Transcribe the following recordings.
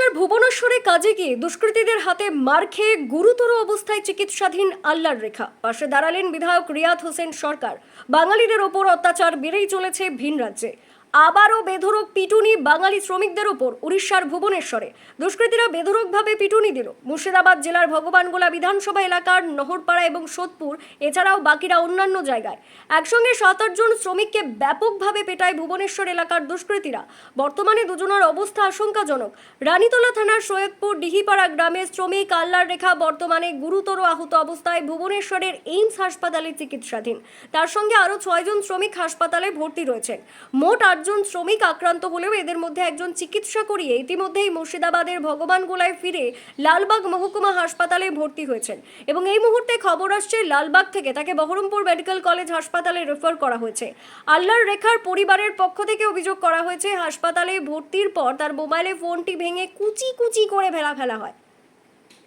উড়িষ্যার ভুবনেশ্বরে কাজে গিয়ে দুষ্কৃতীদের হাতে মার খেয়ে গুরুতর অবস্থায় চিকিৎসাধীন আল্লার রেখা। পাশে দাঁড়ালেন বিধায়ক রিয়াদ হোসেন সরকার। বাঙালিদের ওপর অত্যাচার বেড়েই চলেছে ভিন রাজ্যে। আবারও বেধরক পিটুনি বাঙালি শ্রমিকদের ওপর উড়িষ্যার ভুবনেশ্বরে। দুষ্কৃতীরা বেধরকভাবে পিটুনি দিল। মুর্শিদাবাদ জেলার ভগবানগোলা বিধানসভা এলাকার নহরপাড়া এবং সোদপুর, এছাড়াও বাকিরা অন্যান্য জায়গায়। একসঙ্গে সাত আটজন শ্রমিককে ব্যাপকভাবে পেটায় ভুবনেশ্বর এলাকার দুষ্কৃতীরা। বর্তমানে দুজনের অবস্থা আশঙ্কাজনক। রানীতলা থানার সৈয়দপুর ডিহিপাড়া গ্রামের শ্রমিক আল্লাহর রেখা বর্তমানে গুরুতর আহত অবস্থায় ভুবনেশ্বরের এইমস হাসপাতালে চিকিৎসাধীন। তার সঙ্গে আরও ছয়জন শ্রমিক হাসপাতালে ভর্তি রয়েছেন। মোট আটজন শ্রমিক আক্রান্ত হলেও এদের মধ্যে একজন চিকিৎসা করিয়ে ইতিমধ্যেই মুর্শিদাবাদের ভগবানগোলায় ফিরে লালবাগ মহকুমা হাসপাতালে ভর্তি হয়েছেন। এবং এই মুহূর্তে খবর আসছে, লালবাগ থেকে তাকে বহরমপুর মেডিকেল কলেজ হাসপাতালে রেফার করা হয়েছে। আল্লাহর রেখার পরিবারের পক্ষ থেকে অভিযোগ করা হয়েছে, হাসপাতালে ভর্তির পর তার মোবাইলে ফোনটি ভেঙে কুচি কুচি করে ফেলা ফেলা হয়।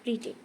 রিটেক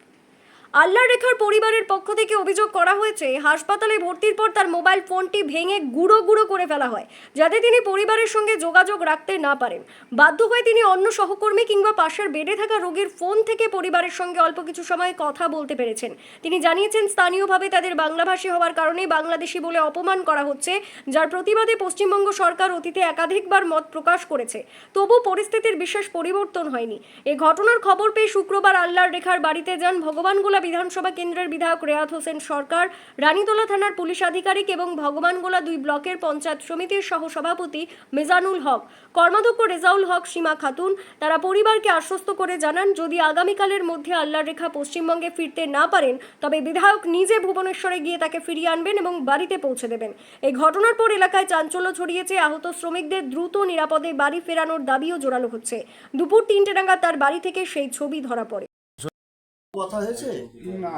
আল্লাহ রেখার পরিবারের পক্ষ থেকে অভিযোগ করা হয়েছে, হাসপাতালে ভর্তির পর তার মোবাইল ফোনটি ভেঙে গুঁড়ো গুঁড়ো করে ফেলা হয়, যাতে তিনি পরিবারের সঙ্গে যোগাযোগ রাখতে না পারেন। বাধ্য হয়ে তিনি অন্য সহকর্মী কিংবা পাশের বেডে থাকা রোগীর ফোন থেকে পরিবারের সঙ্গে অল্প কিছু সময় কথা বলতে পেরেছেন। তিনি জানিয়েছেন, স্থানীয়ভাবে তাদের বাংলাভাষী হওয়ার কারণে বাংলাদেশি বলে অপমান করা হচ্ছে, যার প্রতিবাদে পশ্চিমবঙ্গ সরকার অতীতে একাধিকবার মত প্রকাশ করেছে। তবু পরিস্থিতির বিশেষ পরিবর্তন হয়নি। এ ঘটনার খবর পেয়ে শুক্রবার আল্লাহর রেখার বাড়িতে যান ভগবানগোলা বিধানসভা কেন্দ্রের বিধায়ক রেয়াত হোসেন সরকার, রানীতলা থানার পুলিশ আধিকারিক এবং ভগবানগোলা দুই ব্লকের পঞ্চায়েত সমিতির সহ সভাপতি মেজানুল হক, কর্মাধ্যক্ষ রেজাউল হক, সীমা খাতুন, তারা পরিবারকে আশ্বস্ত করে জানান, যদি আগামীকালের মধ্যে আল্লাহর রেখা পশ্চিমবঙ্গে ফিরতে না পারেন, তবে বিধায়ক নিজে ভুবনেশ্বরে গিয়ে তাকে ফিরিয়ে আনবেন এবং বাড়িতে পৌঁছে দেবেন। এই ঘটনার পর এলাকায় চাঞ্চল্য ছড়িয়েছে, আহত শ্রমিকদের দ্রুত নিরাপদে বাড়ি ফেরানোর দাবিও জোরালো হচ্ছে। দুপুর তিনটে নাগাদ তার বাড়ি থেকে সেই ছবি ধরা পড়ে। কথা হয়েছে? না।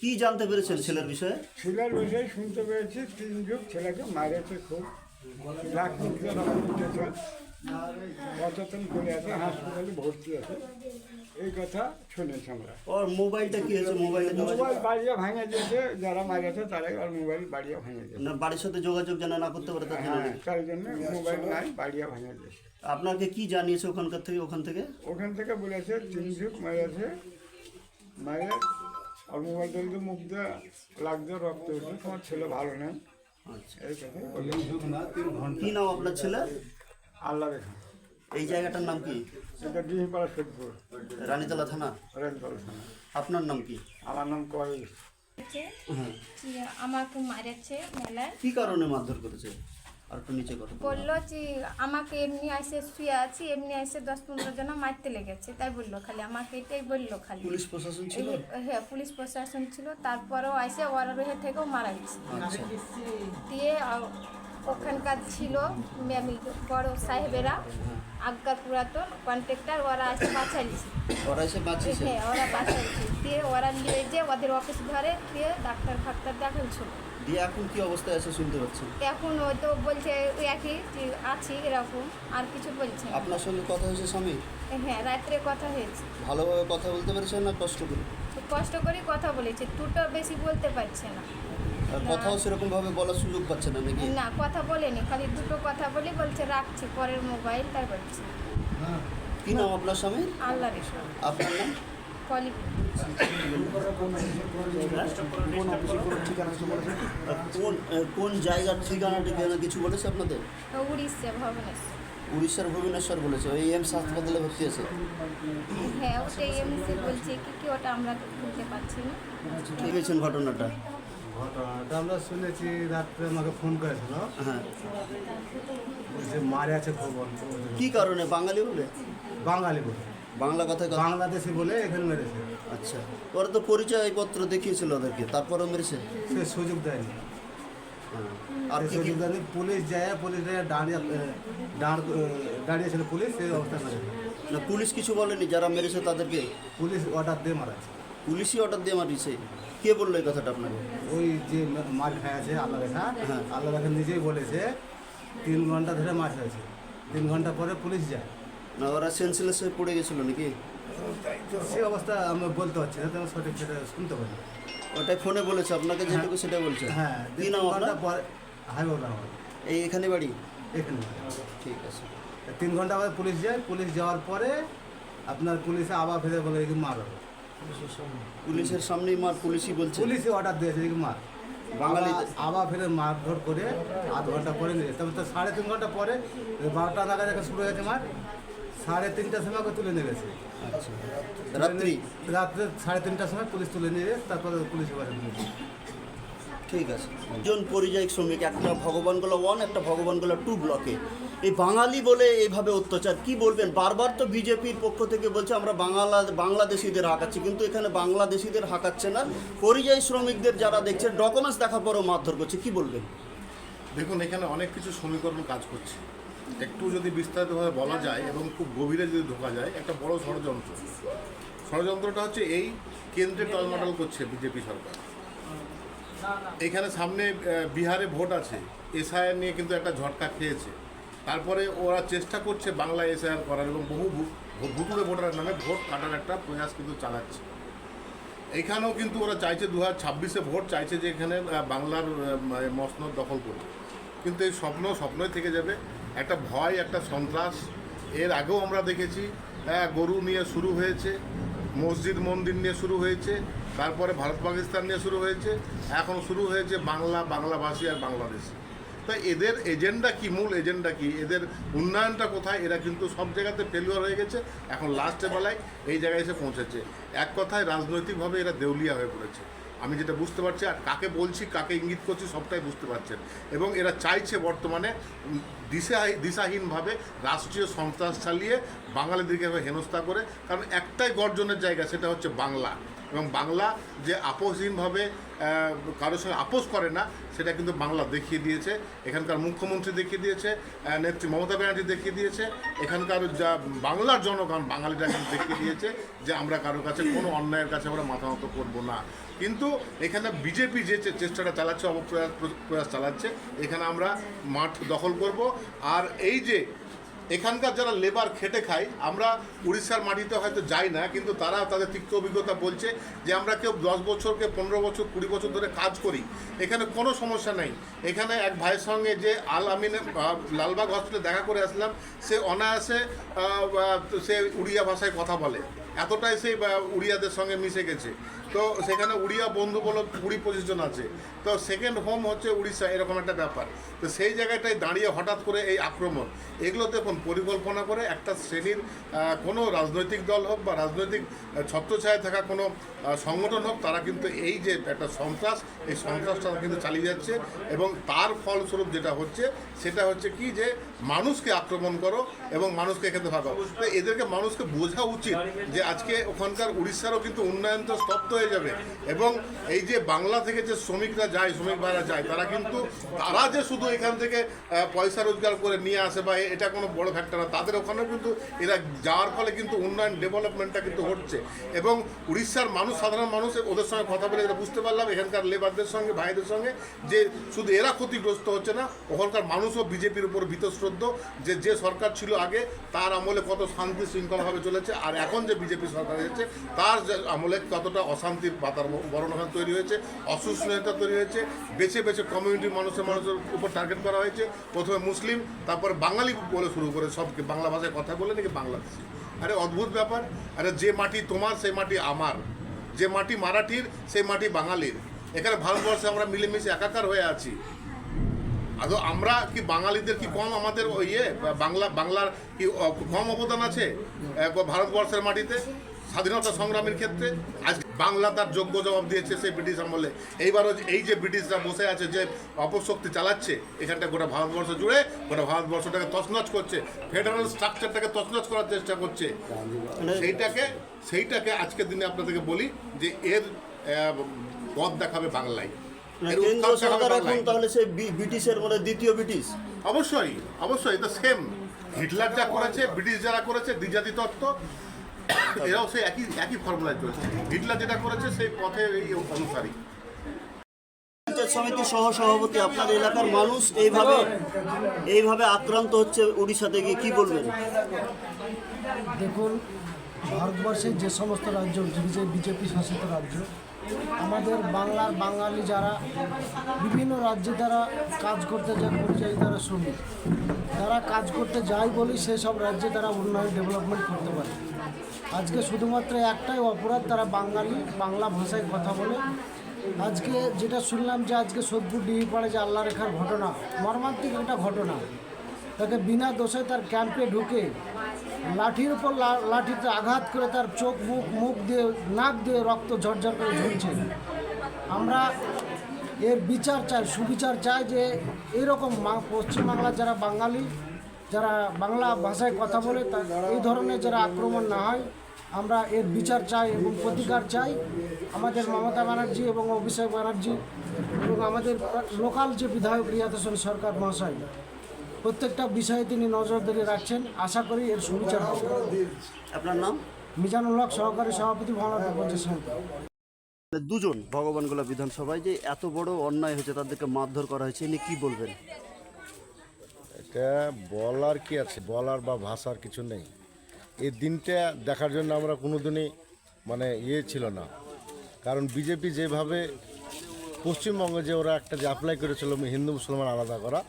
কি জানতে পেরেছেন ছেলের বিষয়ে? ছেলের বিষয়ে শুনতে পেয়েছি তিন যুগ ছেলেকে মারেছে খুব। রকম করে আছে হাসপাতালে ভর্তি আছে। এই কথা শুনেছি আমরা। ওর মোবাইলটা কি হয়েছে? মোবাইলে মোবাইল বাড়িয়ে ভাঙে দিয়েছে যারা মারেছে তারাই আর মোবাইল বাড়িয়ে ভাঙে দিয়েছে। না বাড়ির সাথে যোগাযোগ যেন না করতে পারে তার জন্য। হ্যাঁ তার জন্য মোবাইল নাই বাড়িয়ে ভাঙে দিয়েছে। আপনাকে কি জানিয়েছে ওখানকার থেকে ওখান থেকে? ওখান থেকে বলেছে তিন যুগ মেরেছে মারে আর মোবাইল টোবাইল মুখ দিয়ে লাগছে রক্ত উঠছে তোমার ছেলে ভালো নেই আচ্ছা। কি নাম আপনার ছেলে? আল্লাহ রেখা। এই জায়গাটার নাম কি? এটা ডিহিপাড়া সোদপুর রানীতলা থানা? রেলতল থানা। আপনার নাম কি? আমার নাম কয়েল হ্যাঁ আমাকে মারেছে মেলায় কি কারণে মারধর করেছে? আর একটু নিচে বলুন। বলল যে আমাকে এমনি এসে শুয়ে আছি এমনি এসে দশ পনেরো জন মারতে লেগেছে। তাই বলল খালি আমাকে এটাই বলল খালি। পুলিশ প্রশাসন ছিল? হ্যাঁ পুলিশ প্রশাসন ছিল। তারপরেও এসে ওরা রহে থেকেও মারা গেছে। আচ্ছা। দিয়ে ওখানকার ছিল বড় সাহেবেরা আজ্ঞার পুরাতন কন্ট্রাক্টর ওরা এসে বাঁচাইছে। ওরা এসে বাঁচিয়েছে? হ্যাঁ ওরা বাঁচাইছে। দিয়ে ওরা নিয়ে যে ওদের অফিস ঘরে দিয়ে ডাক্তার ফাক্তার দেখাচ্ছিল দিয়ে এখন কি অবস্থায় আছে শুনতে পাচ্ছেন এখন ওই তো বলছে ওই একই যে আছি এরকম আর কিছু বলছে না। আপনার সঙ্গে কথা হয়েছে স্বামী? হ্যাঁ রাত্রে কথা হয়েছে। ভালোভাবে কথা বলতে পেরেছেন না কষ্ট করে? তো কষ্ট করে কথা বলেছে দুটো বেশি বলতে পারছে না। আর কথাও সেরকম ভাবে বলার সুযোগ পাচ্ছে না নাকি? না কথা বলেনি খালি দুটো কথা বলি বলছে রাখছি পরের মোবাইল তাই বলছে কি নাম আপনার স্বামী আল্লাহ রেশো আপনার নাম? কোন কোন জায়গার ঠিকানাটি কেন কিছু বলেছে আপনাদের? উড়িষ্যা ভুবনেশ্বর। উড়িষ্যার ভুবনেশ্বর বলেছে ওই এমস হাসপাতালে ভর্তি আছে? হ্যাঁ ওটাই এমসি বলছে কি কি ওটা আমরা বুঝতে পারছি না। ঠিক হয়েছেন ঘটনাটা? ঘটনাটা আমরা শুনেছি রাত্রে আমাকে ফোন করেছিল। হ্যাঁ। যে মারে আছে খবর। কি কারণে? বাঙালি বলে? বাঙালি বলে। বাংলা কথায় কথা বাংলাদেশি বলে এখানে মেরেছে। আচ্ছা ওরা তো পরিচয়পত্র দেখিয়েছিল ওদেরকে তারপরও মেরেছে? সে সুযোগ দেয়নি। হ্যাঁ। আর সুযোগ দেয়নি। পুলিশ যায় পুলিশ যায় দাঁড়িয়ে দাঁড় দাঁড়িয়েছিল পুলিশ সেই অবস্থা মেরেছে। না পুলিশ কিছু বলেনি যারা মেরেছে তাদেরকে? পুলিশ অর্ডার দিয়ে মারাছে পুলিশই অর্ডার দিয়ে মারিছে কে বলল এই কথাটা আপনাকে? ওই যে মার খায় আছে আল্লাহ রেখা। হ্যাঁ। আল্লাহ রেখা নিজেই বলেছে তিন ঘণ্টা ধরে মাছ হয়েছে তিন ঘণ্টা পরে পুলিশ যায়। না ওরা সেন্সলেস হয়ে পড়ে গেছিল নাকি? সেই অবস্থা আমি বলতে পারছি না তেমন সঠিক সেটা শুনতে পারি। না। ওটাই ফোনে বলেছে আপনাকে যেটুকু সেটা বলছে। হ্যাঁ কি তিন নাম আপনার? পরে হাইওয়ে এই এখানে বাড়ি? এখানে ঠিক আছে। তিন ঘণ্টা বাদে পুলিশ যায় পুলিশ যাওয়ার পরে আপনার পুলিশে আবার ফেলে বলে এদিকে মার। পুলিশের সামনেই মার পুলিশই বলছে। পুলিশে অর্ডার দিয়েছে এদিকে মার। বাঙালিদের- আবার- ফেলে মারধর করে আধ ঘণ্টা পরে নিয়ে তবে তো সাড়ে তিন ঘণ্টা পরে বারোটা নাগাদ শুরু হয়েছে মার। সাড়ে তিনটার সময় ওকে তুলে নিয়ে গেছে আচ্ছা। রাত্রি? রাত্রে সাড়ে তিনটার সময় পুলিশ তুলে নিয়ে গেছে তারপরে পুলিশ এবার ঠিক আছে। একজন পরিযায়ী শ্রমিক একটা ভগবানগোলা ওয়ান একটা ভগবানগোলা টু ব্লকে এই বাঙালি বলে এইভাবে অত্যাচার কি বলবেন? বারবার তো বিজেপির পক্ষ থেকে বলছে আমরা বাংলা বাংলাদেশিদের হাঁকাচ্ছি। কিন্তু এখানে বাংলাদেশিদের হাঁকাচ্ছে না। পরিযায়ী শ্রমিকদের যারা দেখছে ডকুমেন্টস দেখার পরেও মারধর করছে কি বলবেন? দেখুন এখানে অনেক কিছু সমীকরণ কাজ করছে। একটু যদি বিস্তারিতভাবে বলা যায় এবং খুব গভীরে যদি ঢোকা যায়, একটা বড় ষড়যন্ত্র। ষড়যন্ত্রটা হচ্ছে এই কেন্দ্রে টলমাটল করছে বিজেপি সরকার। এখানে সামনে বিহারে ভোট আছে, এসআইআর নিয়ে কিন্তু একটা ঝটকা খেয়েছে। তারপরে ওরা চেষ্টা করছে বাংলা এসআইআর করার এবং বহু ভুতুড়ে ভোটারের নামে ভোট কাটার একটা প্রয়াস কিন্তু চালাচ্ছে। এখানেও কিন্তু ওরা চাইছে দু হাজার ছাব্বিশে ভোট, চাইছে যে এখানে বাংলার মসনদ দখল করবে কিন্তু এই স্বপ্ন স্বপ্নই থেকে যাবে। একটা ভয় একটা সন্ত্রাস। এর আগেও আমরা দেখেছি হ্যাঁ, গরু নিয়ে শুরু হয়েছে মসজিদ মন্দির নিয়ে শুরু হয়েছে তারপরে ভারত পাকিস্তান নিয়ে শুরু হয়েছে এখন শুরু হয়েছে বাংলা বাংলাভাষী আর বাংলাদেশি। তাই এদের এজেন্ডা কি মূল এজেন্ডা কি? এদের উন্নয়নটা কোথায়? এরা কিন্তু সব জায়গাতে ফেলিওর হয়ে গেছে এখন লাস্টে বেলায় এই জায়গায় এসে পৌঁছেছে। এক কথায় রাজনৈতিকভাবে এরা দেউলিয়া হয়ে পড়েছে। আমি যেটা বুঝতে পারছি আর কাকে বলছি, কাকে ইঙ্গিত করছি, সবটাই বুঝতে পারছেন। এবং এরা চাইছে বর্তমানে দিশা দিশাহীনভাবে রাষ্ট্রীয় সন্ত্রাস চালিয়ে বাঙালিদেরকে হেনস্থা করে। কারণ একটাই গর্জনের জায়গা, সেটা হচ্ছে বাংলা। এবং বাংলা যে আপোষহীনভাবে কারোর সঙ্গে আপোষ করে না, সেটা কিন্তু বাংলা দেখিয়ে দিয়েছে। এখানকার মুখ্যমন্ত্রী দেখিয়ে দিয়েছে নেত্রী মমতা ব্যানার্জি দেখিয়ে দিয়েছে, এখানকার যা বাংলার জনগণ, বাঙালিরা কিন্তু দেখিয়ে দিয়েছে যে আমরা কারোর কাছে কোনো অন্যায়ের কাছে আমরা মাথা মতো করব না। কিন্তু এখানে বিজেপি যে চেষ্টাটা চালাচ্ছে অপপ্রয়াস প্রয়াস চালাচ্ছে, এখানে আমরা মাঠ দখল করব। আর এই যে এখানকার যারা লেবার খেটে খায়, আমরা উড়িষ্যার মাটিতে হয়তো যাই না, কিন্তু তারা তাদের তিক্ত অভিজ্ঞতা বলছে যে আমরা কেউ দশ বছরকে পনেরো বছর, কুড়ি বছর ধরে কাজ করি। এখানে কোনো সমস্যা নেই। এখানে এক ভাইয়ের সঙ্গে যে আল আমিনে লালবাগ হসপিটালে দেখা করে আসলাম, সে অনায়াসে সে উড়িয়া ভাষায় কথা বলে। এতটাই সেই উড়িয়াদের সঙ্গে মিশে গেছে। তো সেখানে উড়িয়া বন্ধু বলো, কুড়ি পঁচিশ জন আছে। তো সেকেন্ড হোম হচ্ছে উড়িষ্যা, এরকম একটা ব্যাপার। তো সেই জায়গাটায় দাঁড়িয়ে হঠাৎ করে এই আক্রমণ। এগুলো দেখুন, পরিকল্পনা করে একটা শ্রেণির কোনো রাজনৈতিক দল হোক বা রাজনৈতিক ছত্রছায়ায় থাকা কোনো সংগঠন হোক, তারা কিন্তু এই যে একটা সন্ত্রাস, এই সন্ত্রাসটা কিন্তু চালিয়ে যাচ্ছে এবং তার ফলস্বরূপ যেটা হচ্ছে, সেটা হচ্ছে কি যে মানুষকে আক্রমণ করো এবং মানুষকে এখানে ভাগাও তো এদেরকে মানুষকে বোঝা উচিত যে আজকে ওখানকার উড়িষ্যারও কিন্তু উন্নয়ন তো স্তব্ধ হয়ে যাবে। এবং এই যে বাংলা থেকে যে শ্রমিকরা যায়, শ্রমিক ভাইরা যায়, তারা কিন্তু, তারা যে শুধু এখান থেকে পয়সা রোজগার করে নিয়ে আসে বা এটা কোনো বড় ফ্যাক্টর না, তাদের ওখানেও কিন্তু এরা যাওয়ার ফলে কিন্তু উন্নয়ন ডেভেলপমেন্টটা কিন্তু হচ্ছে এবং উড়িষ্যার মানুষ, সাধারণ মানুষ ওদের সঙ্গে কথা বলে এটা বুঝতে পারলাম, এখানকার লেবারদের সঙ্গে, ভাইদের সঙ্গে যে শুধু এরা ক্ষতিগ্রস্ত হচ্ছে না, ওখানকার মানুষও বিজেপির উপর বীতশ্রদ্ধ যে যে সরকার ছিল আগে, তার আমলে কত শান্তি শৃঙ্খলাভাবে চলেছে, আর এখন যে বিজেপি সরকার এসেছে, তার আমলে কতটা অশান্তির বাতার বরণ ওখানে তৈরি হয়েছে, অসুস্থতা তৈরি হয়েছে, বেছে বেছে কমিউনিটির মানুষের মানুষের উপর টার্গেট করা হয়েছে। প্রথমে মুসলিম, তারপর বাঙালি বলে শুরু করে সবকে, বাংলা ভাষায় কথা বলে নাকি বাংলাদেশি আরে অদ্ভুত ব্যাপার, আরে যে মাটি তোমার, সেই মাটি আমার। যে মাটি মারাঠির, সেই মাটি বাঙালির। এখানে ভারতবর্ষে আমরা মিলেমিশে একাকার হয়ে আছি। আদৌ আমরা কি বাঙালিদের কি কম আমাদের ইয়ে বাংলা বাংলার কি কম অবদান আছে ভারতবর্ষের মাটিতে, স্বাধীনতা সংগ্রামের ক্ষেত্রে? আজ বাংলা তার যোগ্য জবাব দিয়েছে সেই ব্রিটিশ আমলে। এইবারও এই যে ব্রিটিশরা বসে আছে, যে অপশক্তি চালাচ্ছে, এখানটা গোটা ভারতবর্ষ জুড়ে, গোটা ভারতবর্ষটাকে তছনছ করছে, ফেডারেল স্ট্রাকচারটাকে তছনছ করার চেষ্টা করছে। সেইটাকে সেইটাকে আজকের দিনে আপনাদেরকে বলি যে এর পথ দেখাবে বাংলায়। কেন্দ্র সরকার এখন তাহলে সেই ব্রিটিশের মানে দ্বিতীয় ব্রিটিশ। অবশ্যই অবশ্যই দ্য সেম হিটলার যা করেছে ব্রিটিশ যারা করেছে দ্বিজাতি তত্ত্ব এরাও সেই একই একই ফর্মুলায় চলছে। হিটলার যেটা করেছে সেই পথে এই অনুসারী। পঞ্চায়েত সমিতির সহ সভাপতি আপনার এলাকার মানুষ এইভাবে এইভাবে আক্রান্ত হচ্ছে উড়িষ্যাতে গিয়ে কি বলবেন? দেখুন ভারতবর্ষের যে সমস্ত রাজ্য বিজেপি শাসিত রাজ্য আমাদের বাংলার বাঙালি যারা, বিভিন্ন রাজ্যে তারা কাজ করতে যায় পরিযায়ী তারা শ্রমিক। তারা কাজ করতে যায় বলেই সেসব রাজ্যে তারা উন্নয়ন ডেভেলপমেন্ট করতে পারে। আজকে শুধুমাত্র একটাই অপরাধ, তারা বাঙালি, বাংলা ভাষায় কথা বলে। আজকে যেটা শুনলাম যে আজকে সোদপুর ডিহি পাড়ে যে আল্লাহ রেখার ঘটনা, মর্মান্তিক একটা ঘটনা, তাকে বিনা দোষে তার ক্যাম্পে ঢুকে লাঠির উপর লাঠিতে আঘাত করে তার চোখ, মুখ মুখ দিয়ে, নাক দিয়ে রক্ত ঝরঝর করে ঝরছে। আমরা এর বিচার চাই, সুবিচার চাই যে এরকম পশ্চিমবাংলার যারা বাঙালি, যারা বাংলা ভাষায় কথা বলে এই ধরনের যারা আক্রমণ না হয়, আমরা এর বিচার চাই এবং প্রতিকার চাই। আমাদের মমতা ব্যানার্জি এবং অভিষেক ব্যানার্জি এবং আমাদের লোকাল যে বিধায়ক রিয়াত সরকার মহাশয় প্রত্যেকটা বিষয়ে তিনি নজরদারি রাখছেন। আশা করি এর সুবিচার হবে। আপনার নাম? মিজানুল হক সহকারী সভাপতি ভাঙড় পঞ্চায়েত সমিতি দুজন ভগবানগোলা বিধানসভায় যে এত বড় অন্যায় হয়েছে তাদেরকে মারধর করা হয়েছে নিয়ে কি বলবেন? এটা বলার কি আছে? বলার বা ভাষার কিছু নেই। এই দিনটা দেখার জন্য আমরা কোনোদিনই মানে ইয়ে ছিল না। কারণ বিজেপি যেভাবে পশ্চিমবঙ্গে যে ওরা একটা যে অ্যাপ্লাই করেছিল হিন্দু মুসলমান আলাদা করা,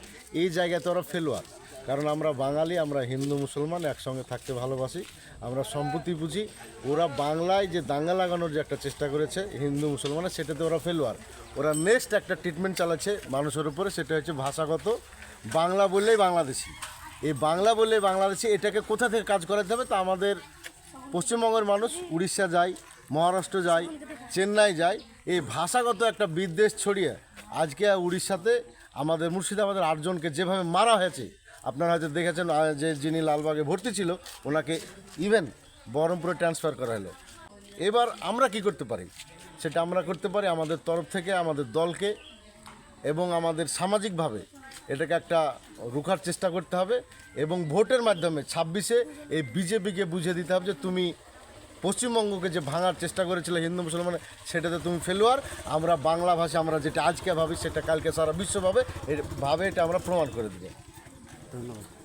এই জায়গাতে ওরা ফেলোয়ার কারণ আমরা বাঙালি, আমরা হিন্দু মুসলমান একসঙ্গে থাকতে ভালোবাসি, আমরা সম্প্রতি বুঝি, ওরা বাংলায় যে দাঙ্গা লাগানোর যে একটা চেষ্টা করেছে হিন্দু মুসলমানের, সেটাতে ওরা ফেলোয়ার ওরা নেক্সট একটা ট্রিটমেন্ট চালাচ্ছে মানুষের উপরে, সেটা হচ্ছে ভাষাগত, বাংলা বললেই বাংলাদেশি। এই বাংলা বললেই বাংলাদেশি, এটাকে কোথা থেকে কাজ করাতে হবে তা আমাদের পশ্চিমবঙ্গের মানুষ, উড়িষ্যা যায়, মহারাষ্ট্র যায়, চেন্নাই যায় এই ভাষাগত একটা বিদ্বেষ ছড়িয়ে আজকে উড়িষ্যাতে আমাদের মুর্শিদাবাদের আটজনকে যেভাবে মারা হয়েছে, আপনারা হয়তো দেখেছেন যে যিনি লালবাগে ভর্তি ছিল, ওনাকে ইভেন বহরমপুরে ট্রান্সফার করা হলো। এবার আমরা কি করতে পারি? সেটা আমরা করতে পারি আমাদের তরফ থেকে, আমাদের দলকে এবং আমাদের সামাজিকভাবে এটাকে একটা রুখার চেষ্টা করতে হবে এবং ভোটের মাধ্যমে ছাব্বিশে এই বিজেপিকে বুঝিয়ে দিতে হবে যে তুমি পশ্চিমবঙ্গকে যে ভাঙার চেষ্টা করেছিল হিন্দু মুসলমানের সেটাতে তুমি ফেলোয়ার আমরা বাংলা ভাষা, আমরা যেটা আজকে ভাবি, সেটা কালকে সারা বিশ্বভাবে এর ভাবে এটা আমরা প্রমাণ করে দিই ধন্যবাদ।